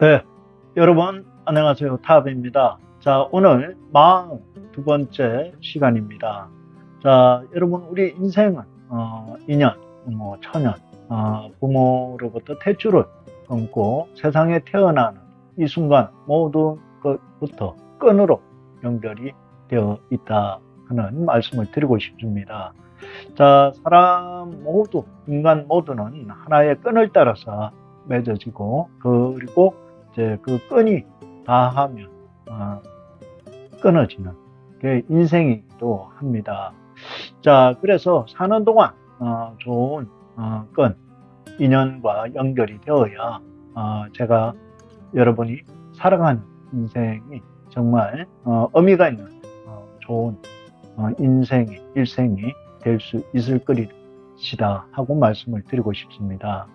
네, 여러분 안녕하세요. 탑입니다. 자, 오늘 42 번째 시간입니다. 자, 여러분 우리 인생은 어, 인연, 뭐 천연, 어, 부모로부터 퇴출을 끊고 세상에 태어나는 이 순간 모든 것부터 끈으로 연결이 되어 있다 하는 말씀을 드리고 싶습니다. 자, 사람 모두, 인간 모두는 하나의 끈을 따라서 맺어지고 그리고 이제 그 끈이 다 하면 어, 끊어지는 게 인생이기도 합니다. 자, 그래서 사는 동안 어, 좋은 어, 끈 인연과 연결이 되어야 어, 제가 여러분이 살아가는 인생이 정말 어, 의미가 있는 어, 좋은 어, 인생이 일생이 될 수 있을 것이다 하고 말씀을 드리고 싶습니다.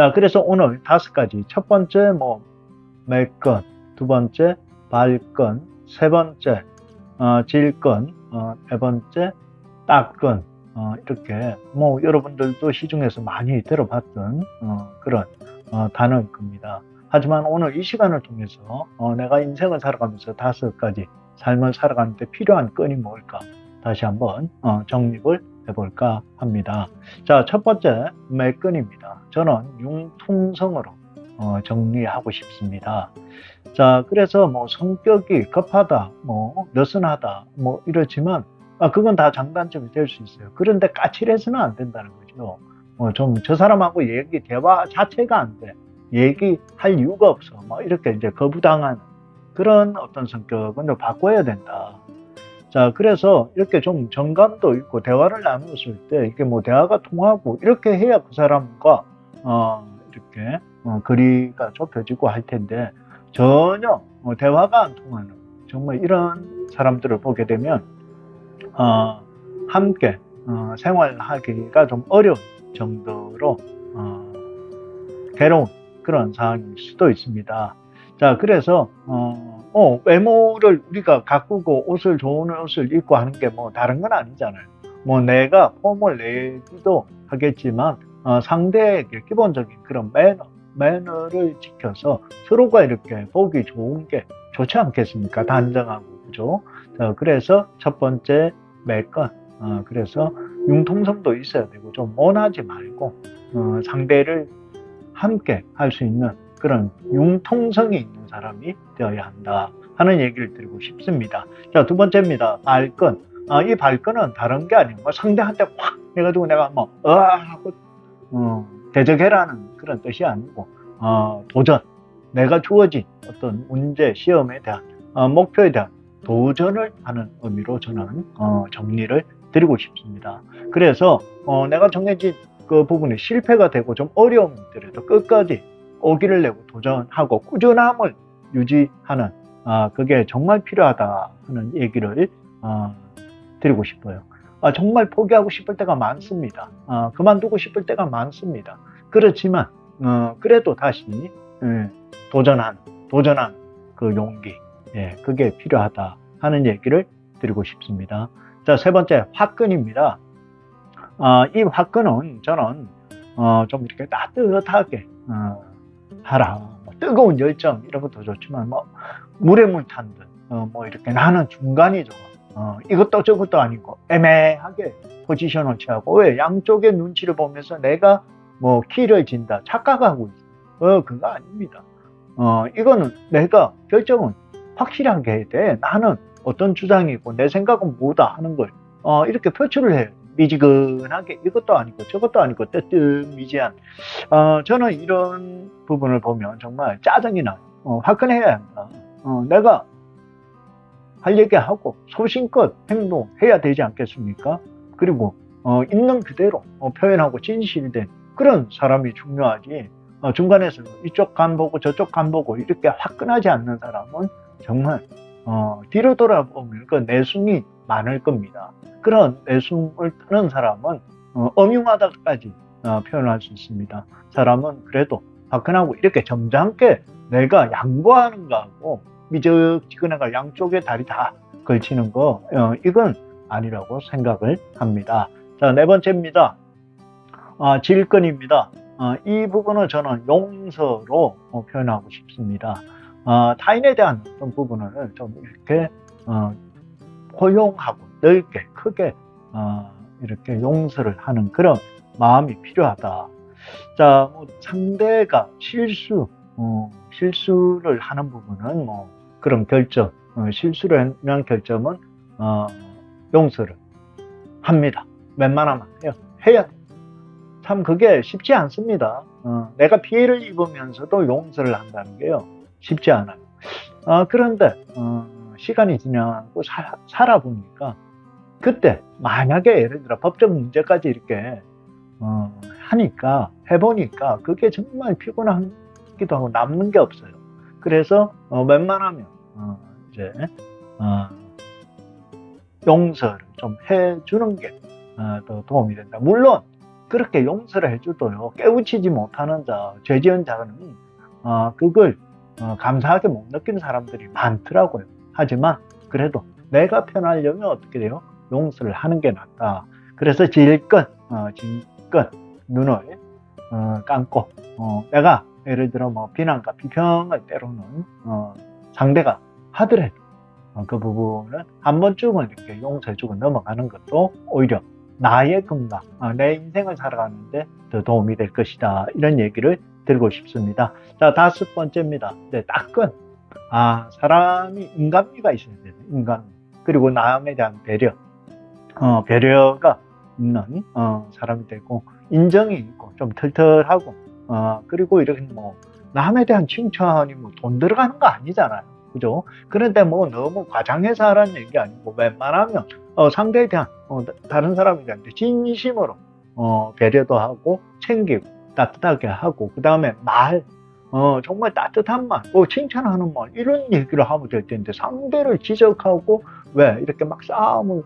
자, 그래서 오늘 다섯 가지. 첫 번째, 뭐, 매건. 두 번째, 발건. 세 번째, 어, 질건. 어, 네 번째, 딱건. 어, 이렇게, 뭐, 여러분들도 시중에서 많이 들어봤던, 어, 그런, 어, 단어일 겁니다. 하지만 오늘 이 시간을 통해서, 어, 내가 인생을 살아가면서 다섯 가지 삶을 살아가는데 필요한 건이 뭘까? 다시 한번, 어, 정립을 해볼까 합니다. 자, 첫 번째, 매끈입니다. 저는 융통성으로 어, 정리하고 싶습니다. 자, 그래서 뭐 성격이 급하다, 뭐 느슨하다, 뭐 이렇지만 아, 그건 다 장단점이 될 수 있어요. 그런데 까칠해서는 안 된다는 거죠. 어, 좀 저 사람하고 얘기 대화 자체가 안 돼. 얘기할 이유가 없어. 뭐 이렇게 이제 거부당하는 그런 어떤 성격은 좀 바꿔야 된다. 자, 그래서 이렇게 좀 정감도 있고 대화를 나누었을 때 이게 뭐 대화가 통하고 이렇게 해야 그 사람과 어, 이렇게 어, 거리가 좁혀지고 할 텐데 전혀 어, 대화가 안 통하는 정말 이런 사람들을 보게 되면 어, 함께 어, 생활하기가 좀 어려운 정도로 어, 괴로운 그런 상황일 수도 있습니다. 자, 그래서 어, 어, 외모를 우리가 가꾸고 옷을 좋은 옷을 입고 하는 게 뭐 다른 건 아니잖아요. 뭐 내가 폼을 내기도 하겠지만 어, 상대에게 기본적인 그런 매너, 매너를 지켜서 서로가 이렇게 보기 좋은 게 좋지 않겠습니까? 단정하고 그죠? 자, 그래서 첫 번째 매건 어, 그래서 융통성도 있어야 되고 좀 원하지 말고 어, 상대를 함께 할 수 있는 그런 융통성이 있는 사람이 되어야 한다 하는 얘기를 드리고 싶습니다. 자, 두 번째입니다. 발건. 아, 이 발건은 다른 게 아니고 뭐 상대한테 확 해가지고 내가 뭐, 으아 하고, 어, 대적해라는 그런 뜻이 아니고, 어, 도전. 내가 주어진 어떤 문제, 시험에 대한, 어, 목표에 대한 도전을 하는 의미로 저는, 어, 정리를 드리고 싶습니다. 그래서, 어, 내가 정해진 그 부분이 실패가 되고 좀 어려움이 있더라도 끝까지 오기를 내고 도전하고 꾸준함을 유지하는 아, 그게 정말 필요하다 하는 얘기를 어, 드리고 싶어요. 아, 정말 포기하고 싶을 때가 많습니다. 아, 그만두고 싶을 때가 많습니다. 그렇지만 어, 그래도 다시 예, 도전한 도전한 그 용기 예, 그게 필요하다 하는 얘기를 드리고 싶습니다. 자, 세 번째 화끈입니다. 아, 이 화끈은 저는 어, 좀 이렇게 따뜻하게 어, 하라. 뭐 뜨거운 열정 이런 것도 좋지만 뭐 물에 물 탄 듯. 어, 뭐 이렇게 나는 중간이 좋아. 어, 이것도 저것도 아니고 애매하게 포지션을 취하고 왜 양쪽의 눈치를 보면서 내가 뭐 키를 진다 착각하고 있어. 어, 그거 아닙니다. 어, 이거는 내가 결정은 확실하게 해야 돼. 나는 어떤 주장이고 내 생각은 뭐다 하는 걸 어, 이렇게 표출을 해요. 미지근하게 이것도 아니고 저것도 아니고 뜨뜻미지한 어, 저는 이런 부분을 보면 정말 짜증이 나요. 어, 화끈해야 한다. 어, 내가 할 얘기하고 소신껏 행동해야 되지 않겠습니까? 그리고 어, 있는 그대로 어, 표현하고 진실된 그런 사람이 중요하지. 어, 중간에서 이쪽 간 보고 저쪽 간 보고 이렇게 화끈하지 않는 사람은 정말 어, 뒤로 돌아보면 그 내숭이 많을 겁니다. 그런 내숭을 타는 사람은 어, 엄흉하다까지 어, 표현할 수 있습니다. 사람은 그래도 화끈하고 이렇게 점잖게 내가 양보하는 거하고 미적지근해가 양쪽에 다리 다 걸치는 거 어, 이건 아니라고 생각을 합니다. 자, 네 번째입니다. 아, 질건입니다. 어, 이 부분을 저는 용서로 어, 표현하고 싶습니다. 어, 타인에 대한 어떤 부분을 좀 이렇게 어, 포용하고 넓게 크게 어, 이렇게 용서를 하는 그런 마음이 필요하다. 자, 뭐 상대가 실수, 어, 실수를 하는 부분은 뭐 그런 결정, 어, 실수를 한 결정은 어, 용서를 합니다. 웬만하면 해요. 해야 돼요. 참 그게 쉽지 않습니다. 어, 내가 피해를 입으면서도 용서를 한다는 게요. 쉽지 않아요. 어, 그런데 어, 시간이 지나고 사, 살아보니까 그때 만약에 예를 들어 법적 문제까지 이렇게 어, 하니까 해보니까 그게 정말 피곤하기도 하고 남는 게 없어요. 그래서 어, 웬만하면 어, 이제 어, 용서를 좀 해주는 게 어, 더 도움이 된다. 물론 그렇게 용서를 해줘도요 깨우치지 못하는 자, 죄지은 자는 어, 그걸 어, 감사하게 못 느끼는 사람들이 많더라고요. 하지만 그래도 내가 편하려면 어떻게 돼요? 용서를 하는 게 낫다. 그래서 질끈, 어, 질끈 눈을 어, 감고 어, 내가 예를 들어 뭐 비난과 비평을 때로는 어, 상대가 하더라도 어, 그 부분은 한 번쯤은 이렇게 용서해주고 넘어가는 것도 오히려 나의 건강, 어, 내 인생을 살아가는데 더 도움이 될 것이다. 이런 얘기를 드리고 싶습니다. 자, 다섯 번째입니다. 네, 따끈. 아, 사람이 인간미가 있어야 돼요. 인간. 그리고 남에 대한 배려. 어, 배려가 있는, 어, 사람이 되고, 인정이 있고, 좀 털털하고, 어, 그리고 이렇게 뭐, 남에 대한 칭찬이 뭐 돈 들어가는 거 아니잖아요. 그죠? 그런데 뭐 너무 과장해서 하라는 얘기 아니고, 웬만하면, 어, 상대에 대한, 어, 다른 사람에 대한 진심으로, 어, 배려도 하고, 챙기고, 따뜻하게 하고, 그 다음에 말, 어, 정말 따뜻한 말, 뭐 칭찬하는 말, 이런 얘기를 하면 될 텐데, 상대를 지적하고, 왜, 이렇게 막 싸움을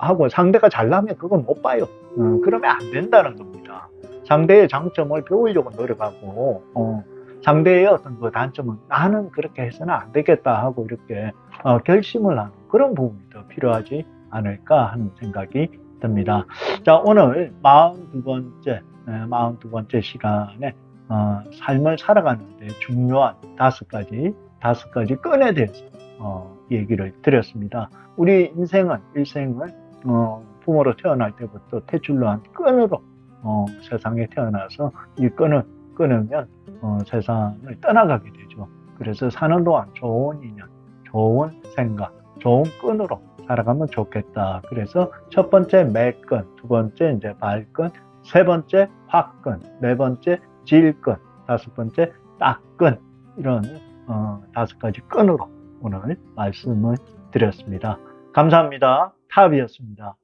하고, 상대가 잘나면 그건 못 봐요. 어, 그러면 안 된다는 겁니다. 상대의 장점을 배우려고 노력하고, 어, 상대의 어떤 그 단점은 나는 그렇게 해서는 안 되겠다 하고 이렇게 어, 결심을 하는 그런 부분이 더 필요하지 않을까 하는 생각이 듭니다. 자, 오늘 42번째, 42번째 시간에 어, 삶을 살아가는데 중요한 다섯 가지, 다섯 가지 끈에 대해서 어, 얘기를 드렸습니다. 우리 인생은, 일생을 어, 부모로 태어날 때부터 태출로 한 끈으로 어, 세상에 태어나서 이 끈을 끊으면 어, 세상을 떠나가게 되죠. 그래서 사는 동안 좋은 인연, 좋은 생각, 좋은 끈으로 살아가면 좋겠다. 그래서 첫 번째 매끈, 두 번째 이제 발끈, 세 번째 화끈, 네 번째 질끈, 다섯 번째 따끈 이런 어, 다섯 가지 끈으로 오늘 말씀을 드렸습니다. 감사합니다. 탑이었습니다.